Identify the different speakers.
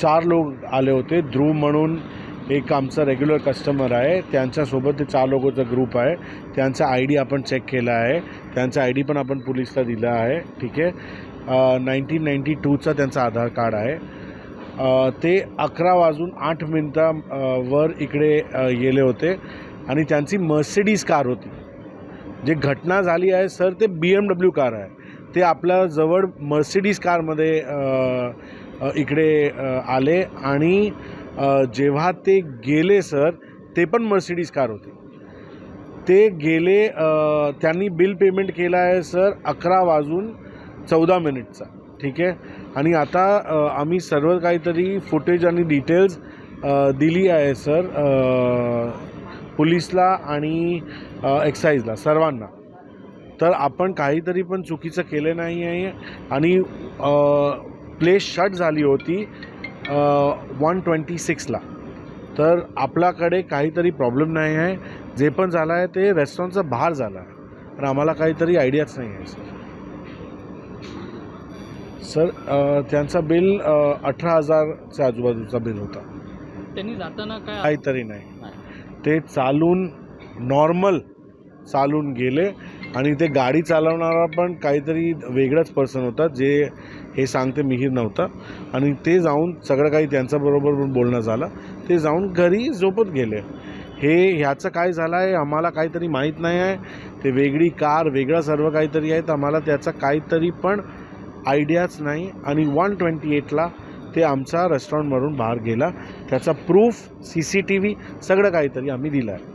Speaker 1: चार लोक आले होते. ध्रुव म्हणून एक आमचा रेग्युलर कस्टमर आहे. त्यांच्यासोबत ते चार लोकांचा ग्रुप आहे. त्यांचा आय डी आपण चेक केला आहे. त्यांचा आय डी पण आपण पोलिसला दिला आहे. ठीक आहे? नाईन्टीन नाईन्टी टूचा त्यांचा आधार कार्ड आहे. ते अकरा वाजून आठ मिनटा वर इकडे गेले होते आणि त्यांची मर्सिडीज कार होती. जे घटना झाली आहे सर ते बी एम डब्ल्यू कार आहे. ते आपल्या जवळ मर्सिडीज कारमध्ये इकडे आले आणि जेव्हा ते गेले सर ते पण मर्सिडीज कार होती. ते गेले त्यांनी बिल पेमेंट केलं आहे सर अकरा वाजून चौदा मिनिटचा ठीक आहे? आणि आता आम्ही सर्व काहीतरी फुटेज आणि डिटेल्स दिली आहे सर पुलिसला आणि एक्साईजला सर्वांना. तर आपण काहीतरी पण चुकीचं केलं नाही आहे. आणि प्लेस शट झाली होती वन ट्वेंटी सिक्सला तर आपल्याकडे काहीतरी प्रॉब्लेम नाही आहे. जे पण झालं आहे ते रेस्टॉरंटचं बाहेर झालं आहे. पण आम्हाला काहीतरी आयडियाच नाही आहे सर सर त्यांचा बिल अठरा हजारच्या आजूबाजूचा बिल होता.
Speaker 2: त्यांनी जाताना काय
Speaker 1: काहीतरी
Speaker 2: नाही.
Speaker 1: ते चालून नॉर्मल चालून गेले. आणि ते गाडी चालवणारा पण काहीतरी वेगळाच पर्सन होता जे हे सांगते मिहीर नव्हता. आणि ते जाऊन सगळं काही त्यांच्याबरोबर पण बोलणं झालं. ते जाऊन घरी झोपत गेले. हे ह्याचं काय झालं आहे आम्हाला काहीतरी माहीत नाही आहे. ते वेगळी कार वेगळं सर्व काहीतरी आहे तर आम्हाला त्याचा काहीतरी पण आयडियाच नाही. आणि वन ट्वेंटी एटला ते आमचा रेस्टॉरंटमधून बाहेर गेला. त्याचा proof C C T V सगळं काहीतरी आम्ही दिलं आहे